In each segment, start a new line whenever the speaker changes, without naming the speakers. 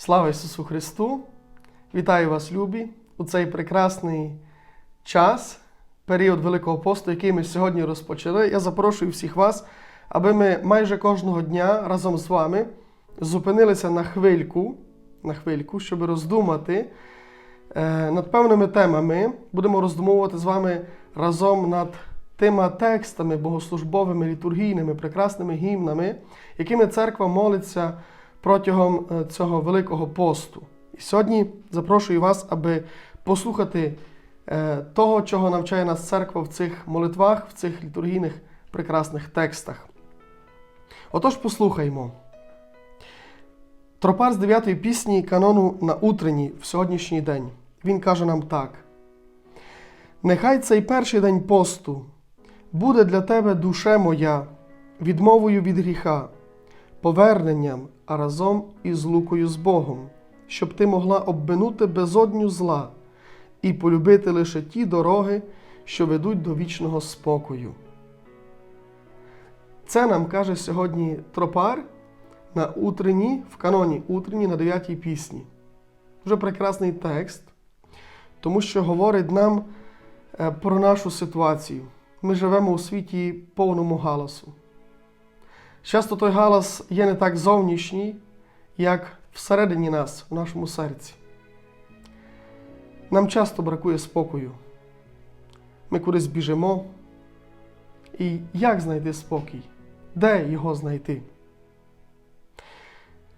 Слава Ісусу Христу! Вітаю вас, любі, у цей прекрасний час, період Великого посту, який ми сьогодні розпочали. Я запрошую всіх вас, аби ми майже кожного дня разом з вами зупинилися на хвильку, на хвильку, щоб роздумати е, над певними темами. Будемо роздумовувати з вами разом над тими текстами богослужбовими, літургійними, прекрасними гімнами, якими церква молиться протягом е, цього Великого посту. І сьогодні запрошую вас, аби послухати е, того, чого навчає нас церква в цих молитвах, в цих літургійних прекрасних текстах. Отож, послухаймо. Тропар з 9 пісні канону на утренні в сьогоднішній день. Він каже нам так: Нехай цей перший день посту буде для тебе душе моя, відмовою від гріха, поверненням, а разом із лукою з Богом, щоб ти могла обминути безодню зла і полюбити лише ті дороги, що ведуть до вічного спокою. Це нам каже сьогодні тропар на утренні, в каноні утренні на 9 пісні. Дуже прекрасний текст, тому що говорить нам е, про нашу ситуацію. Ми живемо у світі повному галасу. Часто той галас є не так зовнішній, як всередині нас, в нашому серці. Нам часто бракує спокою. Ми кудись біжимо. І як знайти спокій? Де його знайти?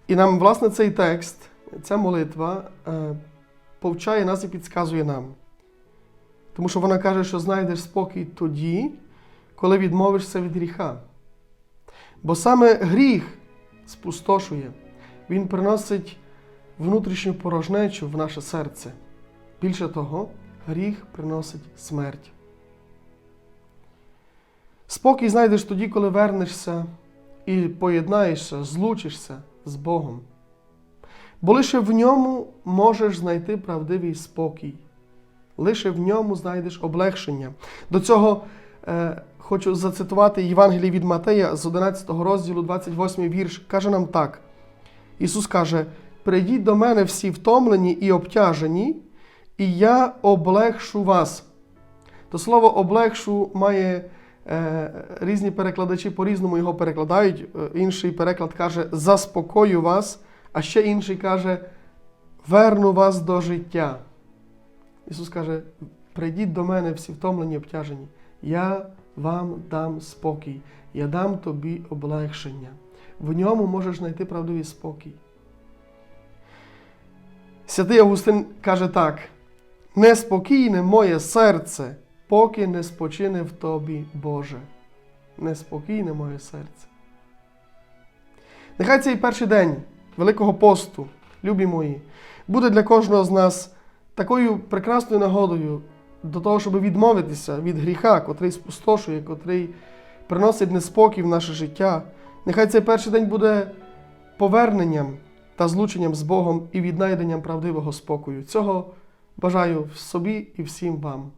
І нам, власне, цей текст, ця молитва е, повчає нас і підказує нам. Тому що вона каже, що знайдеш спокій тоді, коли відмовишся від гріха. Бо саме гріх спустошує, він приносить внутрішню порожнечу в наше серце. Більше того, гріх приносить смерть. Спокій знайдеш тоді, коли вернешся і поєднаєшся, злучишся з Богом. Бо лише в ньому можеш знайти правдивий спокій. Лише в ньому знайдеш облегшення. До цього хочу зацитувати Євангеліє від Матея з 11 розділу, 28 вірш. Каже нам так. Ісус каже: Прийдіть до мене всі втомлені і обтяжені, і я облегшу вас. То слово облегшу має е, різні перекладачі по-різному його перекладають. Е, Інший переклад каже заспокою вас, а ще інший каже верну вас до життя. Ісус каже: прийдіть до мене всі втомлені і обтяжені. Я вам дам спокій, я дам тобі облегшення. В ньому можеш знайти правдивий спокій. Святий Августин каже так: неспокійне моє серце, поки не спочине в тобі, Боже. Неспокійне моє серце. Нехай цей перший день Великого посту, любі мої, буде для кожного з нас такою прекрасною нагодою до того, щоб відмовитися від гріха, котрий спустошує, котрий приносить неспокій в наше життя. Нехай цей перший день буде поверненням та злученням з Богом і віднайденням правдивого спокою. Цього бажаю собі і всім вам.